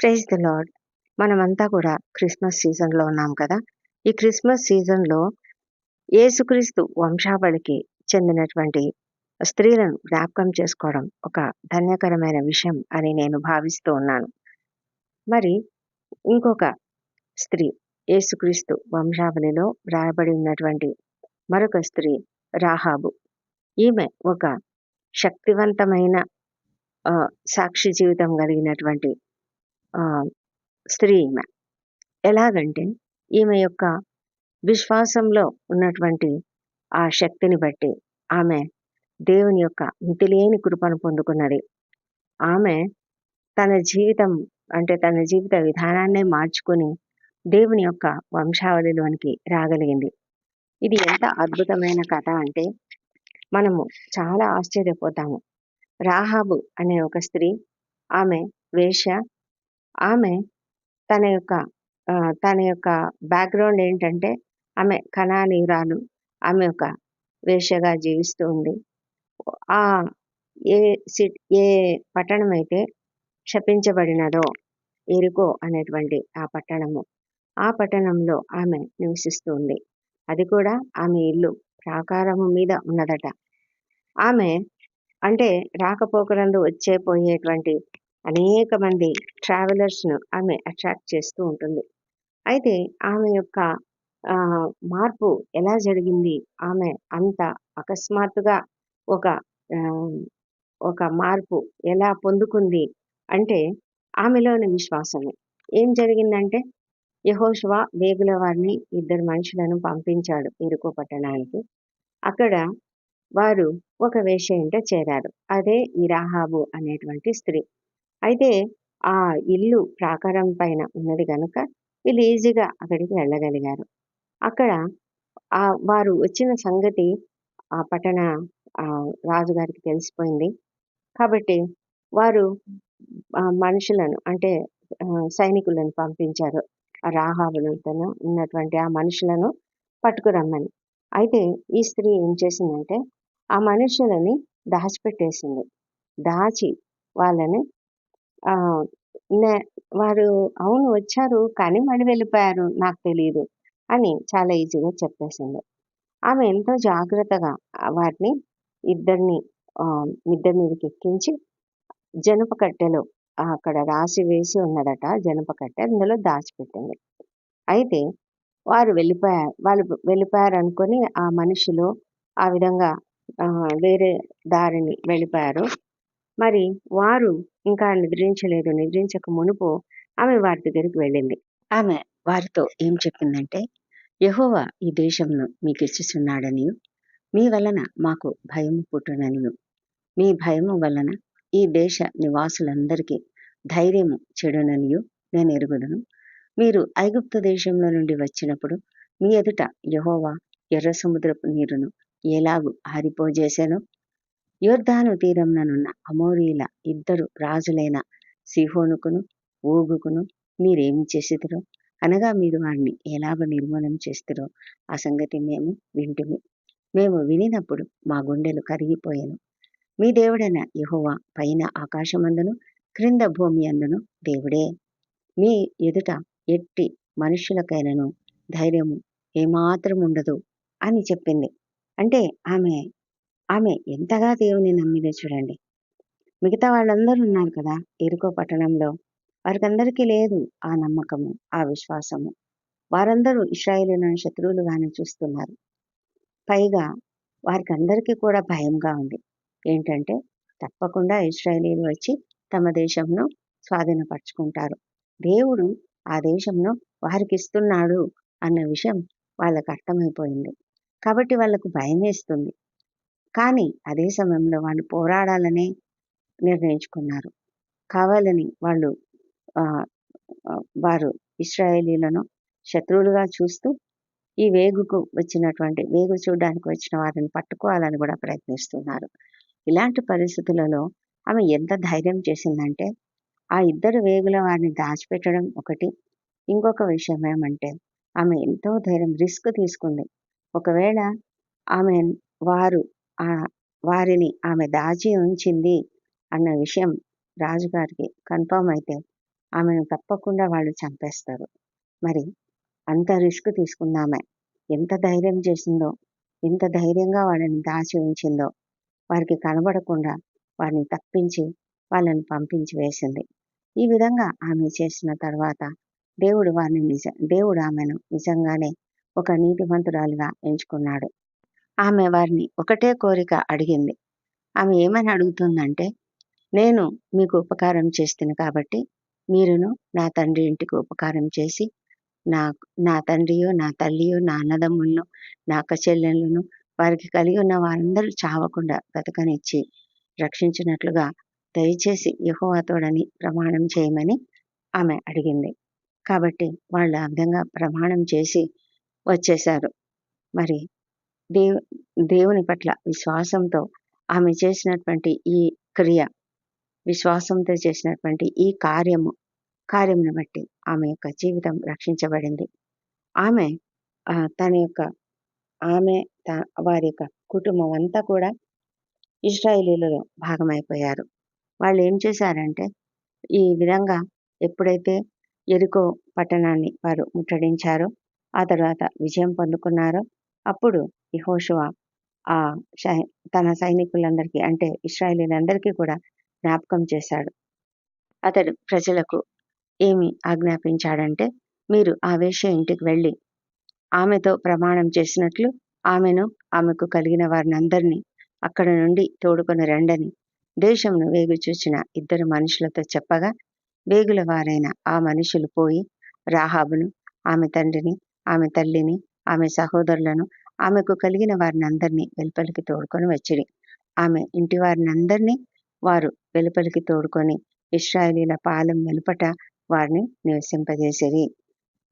Praise the lord మనమంతా కూడా Christmas సీజన్లో ఉన్నాం కదా. ఈ క్రిస్మస్ సీజన్లో యేసుక్రీస్తు వంశావళికి చెందినటువంటి స్త్రీలను జ్ఞాపకం చేసుకోవడం ఒక ధన్యకరమైన విషయం అని నేను భావిస్తూ ఉన్నాను. మరి ఇంకొక స్త్రీ యేసుక్రీస్తు వంశావళిలో వ్రాయబడి ఉన్నటువంటి మరొక స్త్రీ రాహాబు. ఈమె ఒక శక్తివంతమైన సాక్షి జీవితం కలిగినటువంటి స్త్రీ ఈమె. ఎలాగంటే ఈమె యొక్క విశ్వాసంలో ఉన్నటువంటి ఆ శక్తిని బట్టి ఆమె దేవుని యొక్క మితిలేని కృపను పొందుకున్నది. ఆమె తన జీవితం అంటే తన జీవిత విధానాన్నే మార్చుకుని దేవుని యొక్క వంశావళిలోనికి రాగలిగింది. ఇది ఎంత అద్భుతమైన కథ అంటే మనము చాలా ఆశ్చర్యపోతాము. రాహాబు అనే ఒక స్త్రీ ఆమె వేష ఆమె తన యొక్క తన యొక్క బ్యాక్గ్రౌండ్ ఏంటంటే ఆమె కణానీయురాలు ఆమె ఒక వేషగా జీవిస్తూ ఉంది. ఆ ఏ సిట్ ఏ పట్టణం అయితే శపించబడినదో ఎరుకో అనేటువంటి ఆ పట్టణము ఆ పట్టణంలో ఆమె నివసిస్తూ ఉంది. అది కూడా ఆమె ఇల్లు ప్రాకారము మీద ఉన్నదట. ఆమె అంటే రాకపోకలందు వచ్చే పోయేటువంటి అనేక మంది ట్రావెలర్స్ను ఆమె అట్రాక్ట్ చేస్తూ ఉంటుంది. అయితే ఆమె యొక్క మార్పు ఎలా జరిగింది? ఆమె అంత అకస్మాత్తుగా ఒక ఒక మార్పు ఎలా పొందుకుంది? అంటే ఆమెలోని విశ్వాసమే. ఏం జరిగిందంటే యహోషువ వేగుల వారిని ఇద్దరు మనుషులను పంపించాడు ఎరుకో పట్టణానికి. అక్కడ వారు ఒక వేష ఇంట చేరారు. అదే ఈ రాహాబు అనేటువంటి స్త్రీ. అయితే ఆ ఇల్లు ప్రాకారం పైన ఉన్నది కనుక వీళ్ళు ఈజీగా అక్కడికి వెళ్ళగలిగారు. అక్కడ ఆ వారు వచ్చిన సంగతి ఆ పట్టణ ఆ రాజుగారికి తెలిసిపోయింది. కాబట్టి వారు మనుషులను అంటే సైనికులను పంపించారు. ఆ రాహాబులతో ఉన్నటువంటి ఆ మనుషులను పట్టుకురమ్మని. అయితే ఈ స్త్రీ ఏం చేసిందంటే ఆ మనుషులని దాచిపెట్టేసింది. దాచి వాళ్ళని ఆ నే- వారు అవును వచ్చారు కానీ మళ్ళీ వెళ్ళిపోయారు నాకు తెలియదు అని చాలా ఈజీగా చెప్పేసింది. ఆమె ఎంతో జాగ్రత్తగా ఆ వారిని ఇద్దరిని ఇద్దరి మిద్దె మీదకి ఎక్కించి జనప కట్టెలో అక్కడ రాసి వేసి ఉన్నదట జనప కట్టె అందులో దాచిపెట్టింది. అయితే వారు వెళ్ళిపోయారు వాళ్ళు వెళ్ళిపోయారు అనుకొని ఆ మనుషులు ఆ విధంగా వేరే దారిని వెళ్ళిపోయారు. మరి వారు ఇంకా నిద్రించలేదు. నిద్రించక మునుపు ఆమె వారి దగ్గరికి వెళ్ళింది. ఆమె వారితో ఏం చెప్పిందంటే యహోవా ఈ దేశంను మీకు ఇచ్చిస్తున్నాడని మీ వలన మాకు భయము పుట్టుననియు. మీ భయము వలన ఈ దేశ నివాసులందరికీ ధైర్యము చెడుననియు. నేను ఎరుగుదును. మీరు ఐగుప్తు దేశంలో నుండి వచ్చినప్పుడు మీ ఎదుట యహోవా ఎర్ర సముద్రపు నీరును ఎలాగు ఆరిపోజేశానో యోర్ధాను తీరంననున్న అమోరీల ఇద్దరు రాజులైన సిహోనుకును ఊగుకును మీరేమి చేసిదిరో అనగా మీరు వారిని ఎలాగ నిర్మూలన చేస్తారో ఆ సంగతి మేము వింటిమి. మేము వినినప్పుడు మా గుండెలు కరిగిపోయాను. మీ దేవుడైన యహోవా పైన ఆకాశమందును క్రింద భూమి అందును దేవుడే. మీ ఎదుట ఎట్టి మనుషులకైనను ధైర్యము ఏమాత్రం ఉండదు అని చెప్పింది. అంటే ఆమె ఆమె ఎంతగా దేవుని నమ్మిదో చూడండి. మిగతా వాళ్ళందరూ ఉన్నారు కదా ఎరుకో పట్టణంలో. వారికందరికీ లేదు ఆ నమ్మకము ఆ విశ్వాసము. వారందరూ ఇస్రాయేలులను శత్రువులుగానే చూస్తున్నారు. పైగా వారికి అందరికీ కూడా భయంగా ఉంది. ఏంటంటే తప్పకుండా ఇస్రాయేలీలు వచ్చి తమ దేశంను స్వాధీనపరచుకుంటారు. దేవుడు ఆ దేశంను వారికి ఇస్తున్నాడు అన్న విషయం వాళ్ళకు అర్థమైపోయింది. కాబట్టి వాళ్ళకు భయం వేస్తుంది. కానీ అదే సమయంలో వాళ్ళు పోరాడాలని నిర్ణయించుకున్నారు. కావాలని వాళ్ళు వారు ఇస్రాయేలీలను శత్రువులుగా చూస్తూ ఈ వేగుకు వచ్చినటువంటి వేగు చూడడానికి వచ్చిన వారిని పట్టుకోవాలని కూడా ప్రయత్నిస్తున్నారు. ఇలాంటి పరిస్థితులలో ఆమె ఎంత ధైర్యం చేసిందంటే ఆ ఇద్దరు వేగుల వారిని దాచిపెట్టడం ఒకటి. ఇంకొక విషయం ఏమంటే ఆమె ఎంతో ధైర్యం రిస్క్ తీసుకుంది. ఒకవేళ ఆమె వారు వారిని ఆమె దాచి ఉంచింది అన్న విషయం రాజుగారికి కన్ఫర్మ్ అయితే ఆమెను తప్పకుండా వాళ్ళు చంపేస్తారు. మరి అంత రిస్క్ తీసుకుందామే ఎంత ధైర్యం చేసిందో ఎంత ధైర్యంగా వాళ్ళని దాచి ఉంచిందో వారికి కనబడకుండా వారిని తప్పించి వాళ్ళని పంపించి వేసింది. ఈ విధంగా ఆమె చేసిన తర్వాత దేవుడు వారిని నిజ దేవుడు ఆమెను నిజంగానే ఒక నీతిమంతురాలుగా ఎంచుకున్నాడు. ఆమె వారిని ఒకటే కోరిక అడిగింది. ఆమె ఏమని అడుగుతుందంటే నేను మీకు ఉపకారం చేస్తాను కాబట్టి మీరును నా తండ్రి ఇంటికి ఉపకారం చేసి నా నా తండ్రియో నా తల్లియో నా అన్నదమ్ములను నా అక్క చెల్లెళ్ళను వారికి కలిగి ఉన్న వారందరూ చావకుండా బ్రతకనిచ్చి రక్షించినట్లుగా దయచేసి యహోవాతోడని ప్రమాణం చేయమని ఆమె అడిగింది. కాబట్టి వాళ్ళు ఆ విధంగా ప్రమాణం చేసి వచ్చేశారు. మరి దేవు దేవుని పట్ల విశ్వాసంతో ఆమె చేసినటువంటి ఈ క్రియ విశ్వాసంతో చేసినటువంటి ఈ కార్యము కార్యమును బట్టి ఆమె యొక్క జీవితం రక్షించబడింది. ఆమె తన యొక్క ఆమె వారి యొక్క కుటుంబం అంతా కూడా ఇస్రాయేలీలలో భాగమైపోయారు. వాళ్ళు ఏం చేశారంటే ఈ విధంగా ఎప్పుడైతే ఎరుకో పట్టణాన్ని వారు ముట్టడించారో ఆ తర్వాత విజయం పొందుకున్నారో అప్పుడు యహోషువ ఆ తన సైనికులందరికీ అంటే ఇస్రాయలీలందరికీ కూడా జ్ఞాపకం చేశాడు. అతడు ప్రజలకు ఏమి ఆజ్ఞాపించాడంటే మీరు ఆ వేష ఇంటికి వెళ్ళి ఆమెతో ప్రమాణం చేసినట్లు ఆమెను ఆమెకు కలిగిన వారిని అందరినీ అక్కడ నుండి తోడుకొని రండని దేశంను వేగు చూచిన ఇద్దరు మనుషులతో చెప్పగా వేగుల వారైన ఆ మనుషులు పోయి రాహాబును ఆమె తండ్రిని ఆమె తల్లిని ఆమె సహోదరులను ఆమెకు కలిగిన వారిని అందరినీ వెలుపలికి తోడుకొని వచ్చిరి. ఆమె ఇంటి వారిని అందరినీ వారు వెలుపలికి తోడుకొని ఇస్రాయలీల పాలెం వెలుపట వారిని నివసింపజేసేది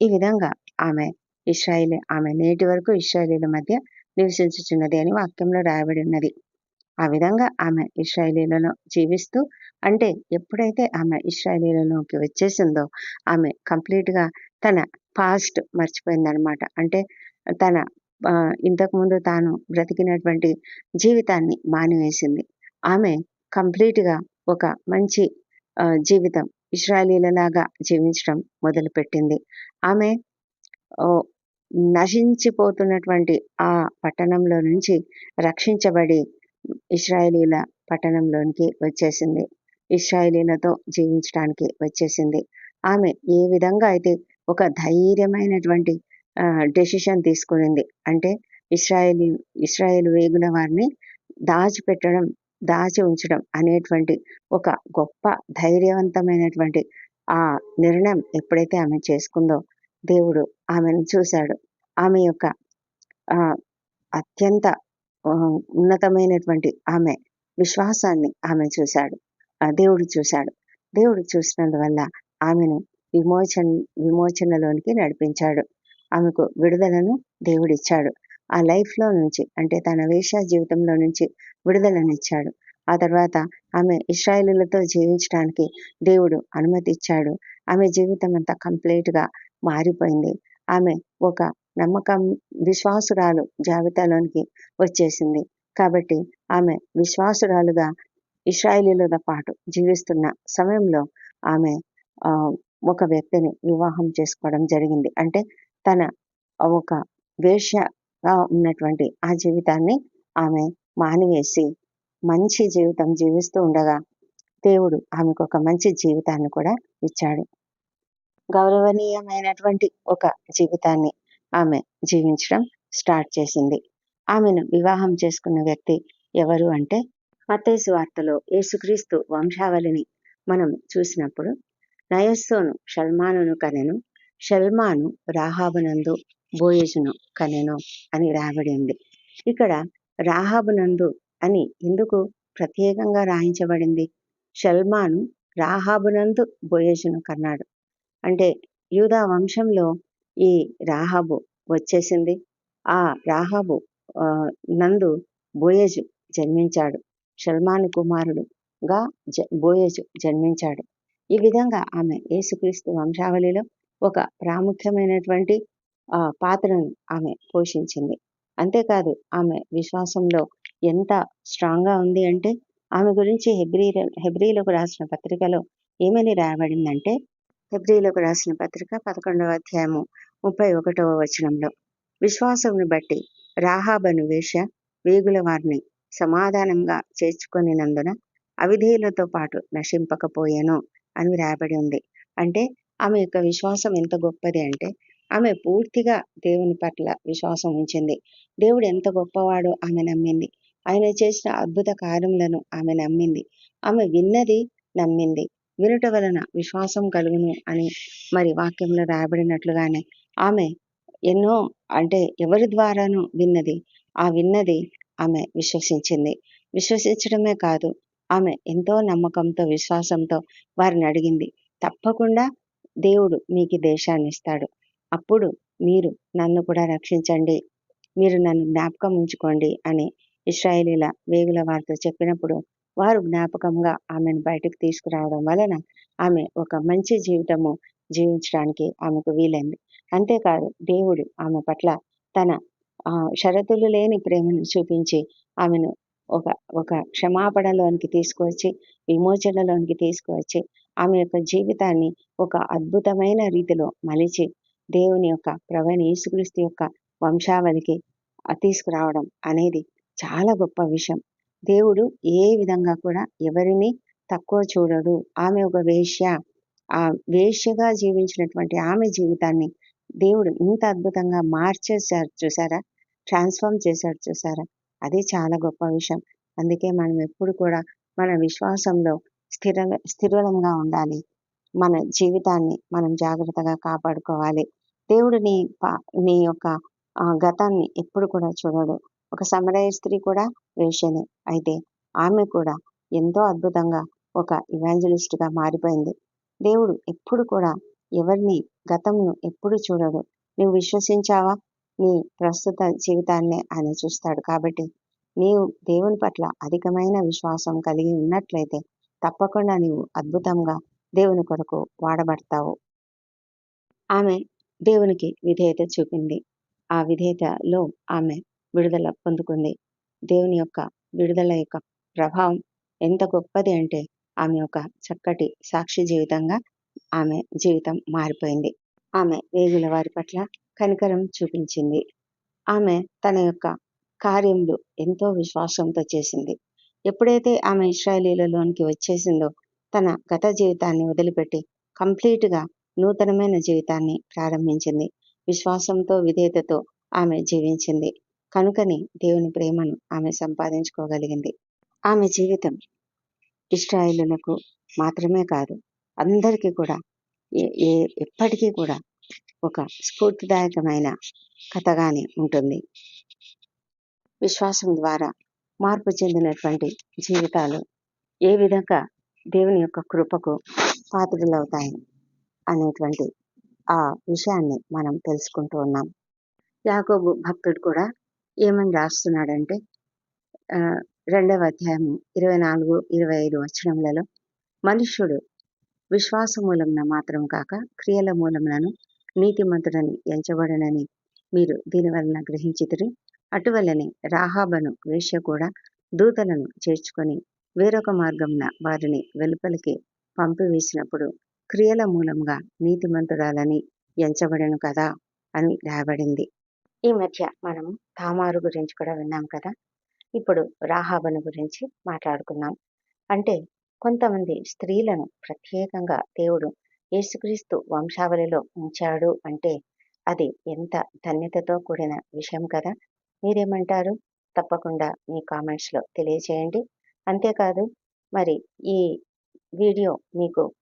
ఈ విధంగా ఆమె ఇస్రాయిల్ ఆమె నేటి వరకు ఇస్రాయలీల మధ్య నివసించుచున్నది అని వాక్యంలో రాయబడి ఉన్నది. ఆ విధంగా ఆమె ఇస్రాయలీలలో జీవిస్తూ అంటే ఎప్పుడైతే ఆమె ఇస్రాయలీలలోకి వచ్చేసిందో ఆమె కంప్లీట్గా తన పాస్ట్ మర్చిపోయిందనమాట. అంటే తన ఇంతకుముందు తాను బ్రతికినటువంటి జీవితాన్ని మానివేసింది. ఆమె కంప్లీట్గా ఒక మంచి జీవితం ఇస్రాయలీలలాగా జీవించడం మొదలుపెట్టింది. ఆమె నశించిపోతున్నటువంటి ఆ పట్టణంలో నుంచి రక్షించబడి ఇస్రాయలీల పట్టణంలోనికి వచ్చేసింది. ఇస్రాయలీలతో జీవించడానికి వచ్చేసింది. ఆమె ఏ విధంగా అయితే ఒక ధైర్యమైనటువంటి డెసిషన్ తీసుకునింది. అంటే ఇస్రాయేల్ ఇస్రాయేల్ వేగుల వారిని దాచిపెట్టడం దాచి ఉంచడం అనేటువంటి ఒక గొప్ప ధైర్యవంతమైనటువంటి ఆ నిర్ణయం ఎప్పుడైతే ఆమె చేసుకుందో దేవుడు ఆమెను చూశాడు. ఆమె యొక్క అత్యంత ఉన్నతమైనటువంటి ఆమె విశ్వాసాన్ని ఆమె చూశాడు. దేవుడు చూశాడు. దేవుడు చూసినందువల్ల ఆమెను విమోచన విమోచనలోనికి నడిపించాడు. ఆమెకు విడుదలను దేవుడిచ్చాడు. ఆ లైఫ్లో నుంచి అంటే తన వేష జీవితంలో నుంచి విడుదలనిచ్చాడు. ఆ తర్వాత ఆమె ఇస్రాయిలులతో జీవించడానికి దేవుడు అనుమతి ఇచ్చాడు ఆమె జీవితం అంతా కంప్లీట్గా మారిపోయింది. ఆమె ఒక నమ్మకం విశ్వాసురాలు జాబితాలోనికి వచ్చేసింది. కాబట్టి ఆమె విశ్వాసురాలుగా ఇస్రాయిలీలతో పాటు జీవిస్తున్న సమయంలో ఆమె ఒక వ్యక్తిని వివాహం చేసుకోవడం జరిగింది. అంటే తన ఒక వేషగా ఉన్నటువంటి ఆ జీవితాన్ని ఆమె మానివేసి మంచి జీవితం జీవిస్తూ ఉండగా దేవుడు ఆమెకు ఒక మంచి జీవితాన్ని కూడా ఇచ్చాడు. గౌరవనీయమైనటువంటి ఒక జీవితాన్ని ఆమె జీవించడం స్టార్ట్ చేసింది. ఆమెను వివాహం చేసుకున్న వ్యక్తి ఎవరు అంటే మతేసు వార్తలో యేసుక్రీస్తు వంశావళిని మనం చూసినప్పుడు నయస్సోను షల్మానును కనెను షల్మాను రాహాబునందు బోయేజును కనెను అని రాబడి ఉంది. ఇక్కడ రాహాబునందు అని ఎందుకు ప్రత్యేకంగా రాయించబడింది? షల్మాను రాహాబునందు బోయేజును కన్నాడు. అంటే యూదా వంశంలో ఈ రాహాబు వచ్చేసింది. ఆ రాహాబు నందు బోయేజు జన్మించాడు. షల్మాను కుమారుడుగా జ బోయేజు జన్మించాడు. ఈ విధంగా ఆమె యేసుక్రీస్తు వంశావళిలో ఒక ప్రాముఖ్యమైనటువంటి పాత్రను ఆమె పోషించింది. అంతేకాదు ఆమె విశ్వాసంలో ఎంత స్ట్రాంగ్గా ఉంది అంటే ఆమె గురించి హెబ్రీ హెబ్రీలకు రాసిన పత్రికలో ఏమని రాయబడిందంటే హెబ్రిలకు రాసిన పత్రిక పదకొండవ అధ్యాయము ముప్పై ఒకటవ వచనంలో విశ్వాసమును బట్టి రాహాబను వేష వేగుల వారిని సమాధానంగా చేర్చుకొనినందున అవిధేయులతో పాటు నశింపకపోయాను. అని వ్రాయబడి ఉంది. అంటే ఆమె యొక్క విశ్వాసం ఎంత గొప్పది అంటే ఆమె పూర్తిగా దేవుని పట్ల విశ్వాసం ఉంచింది. దేవుడు ఎంత గొప్పవాడో ఆమె నమ్మింది. ఆయన చేసిన అద్భుత కార్యములను ఆమె నమ్మింది. ఆమె విన్నది నమ్మింది. వినుట వలన విశ్వాసం కలుగును అని మరి వాక్యంలో రాయబడినట్లుగానే ఆమె ఎన్నో అంటే ఎవరి ద్వారాను విన్నది. ఆ విన్నది ఆమె విశ్వసించింది. విశ్వసించడమే కాదు ఆమె ఎంతో నమ్మకంతో విశ్వాసంతో వారిని అడిగింది. తప్పకుండా దేవుడు మీకు దేశాన్ని ఇస్తాడు. అప్పుడు మీరు నన్ను కూడా రక్షించండి. మీరు నన్ను జ్ఞాపకం ఉంచుకోండి అని ఇస్రాయేలీల వేగుల వారితో చెప్పినప్పుడు వారు జ్ఞాపకంగా ఆమెను బయటకు తీసుకురావడం వలన ఆమె ఒక మంచి జీవితము జీవించడానికి ఆమెకు వీలైంది. అంతేకాదు దేవుడు ఆమె పట్ల తన షరతులు లేని ప్రేమను చూపించి ఆమెను ఒక ఒక క్షమాపణలోనికి తీసుకువచ్చి విమోచనలోనికి తీసుకువచ్చి ఆమె యొక్క జీవితాన్ని ఒక అద్భుతమైన రీతిలో మలిచి దేవుని యొక్క ప్రవణ యేసుక్రీస్తు యొక్క వంశావళికి తీసుకురావడం అనేది చాలా గొప్ప విషయం. దేవుడు ఏ విధంగా కూడా ఎవరిని తక్కువ చూడడు. ఆమె ఒక వేష్య ఆ వేష్యగా జీవించినటువంటి ఆమె జీవితాన్ని దేవుడు ఇంత అద్భుతంగా మార్చేశారు చూసారా? ట్రాన్స్ఫార్మ్ చేశాడు చూసారా? అది చాలా గొప్ప విషయం. అందుకే మనం ఎప్పుడు కూడా మన విశ్వాసంలో స్థిర స్థిరంగా ఉండాలి. మన జీవితాన్ని మనం జాగ్రత్తగా కాపాడుకోవాలి. దేవుడు నీ నీ యొక్క గతాన్ని ఎప్పుడు కూడా చూడడు. ఒక సమరయ స్త్రీ కూడా వేషనే అయితే ఆమె కూడా ఎంతో అద్భుతంగా ఒక ఇవాంజలిస్ట్గా మారిపోయింది. దేవుడు ఎప్పుడు కూడా ఎవరిని గతంను ఎప్పుడు చూడడు. నువ్వు విశ్వసించావా? నీ ప్రస్తుత జీవితాన్ని ఆయన చూస్తాడు కాబట్టి నీవు దేవుని పట్ల అధికమైన విశ్వాసం కలిగి ఉన్నట్లయితే తప్పకుండా నీవు అద్భుతంగా దేవుని కొరకు వాడబడతావు. ఆమె దేవునికి విధేయత చూపింది. ఆ విధేయతలో ఆమె విడుదల పొందుకుంది. దేవుని యొక్క విడుదల యొక్క ప్రభావం ఎంత గొప్పది అంటే ఆమె యొక్క చక్కటి సాక్షి జీవితంగా ఆమె జీవితం మారిపోయింది. ఆమె వేగుల వారి పట్ల కనికరం చూపించింది. ఆమె తన యొక్క కార్యములు ఎంతో విశ్వాసంతో చేసింది. ఎప్పుడైతే ఆమె ఇస్రాయలీలలోనికి వచ్చేసిందో తన గత జీవితాన్ని వదిలిపెట్టి కంప్లీట్గా నూతనమైన జీవితాన్ని ప్రారంభించింది. విశ్వాసంతో విధేయతతో ఆమె జీవించింది. కనుకని దేవుని ప్రేమను ఆమె సంపాదించుకోగలిగింది. ఆమె జీవితం ఇస్రాయిలులకు మాత్రమే కాదు అందరికీ కూడా ఏ ఎప్పటికీ కూడా ఒక స్ఫూర్తిదాయకమైన కథగానే ఉంటుంది. విశ్వాసం ద్వారా మార్పు చెందినటువంటి జీవితాలు ఏ విధంగా దేవుని యొక్క కృపకు పాత్రలవుతాయి అనేటువంటి ఆ విషయాన్ని మనం తెలుసుకుంటూ ఉన్నాం. యాకోబు భక్తుడు కూడా ఏమని రాస్తున్నాడంటే రెండవ అధ్యాయము ఇరవై నాలుగు ఇరవై ఐదు వచనములలో మనుష్యుడు విశ్వాస మూలమున మాత్రం కాక క్రియల మూలమునను నీతిమంతుడని ఎంచబడనని మీరు దీని వలన గ్రహించితిరి. అటువలనే రాహాబను వేష్య కూడా దూతలను చేర్చుకొని వేరొక మార్గంన వారిని వెలుపలికి పంపివేసినప్పుడు క్రియల మూలంగా నీతిమంతుడాలని ఎంచబడను కదా అని రాయబడింది. ఈ మధ్య మనం తామారు గురించి కూడా విన్నాం కదా. ఇప్పుడు రాహాబను గురించి మాట్లాడుకున్నాం. అంటే కొంతమంది స్త్రీలను ప్రత్యేకంగా దేవుడు యేసుక్రీస్తు వంశావళిలో ఉంచాడు అంటే అది ఎంత ధన్యతతో కూడిన విషయం కదా? మీరేమంటారు? తప్పకుండా మీ కామెంట్స్లో తెలియజేయండి. అంతేకాదు మరి ఈ వీడియో మీకు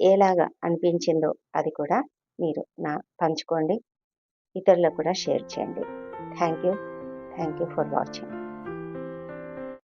ఎలాగా అనిపించిందో అది కూడా మీరు నా పంచుకోండి. ఇతరులకు కూడా షేర్ చేయండి. Thank you. Thank you for watching.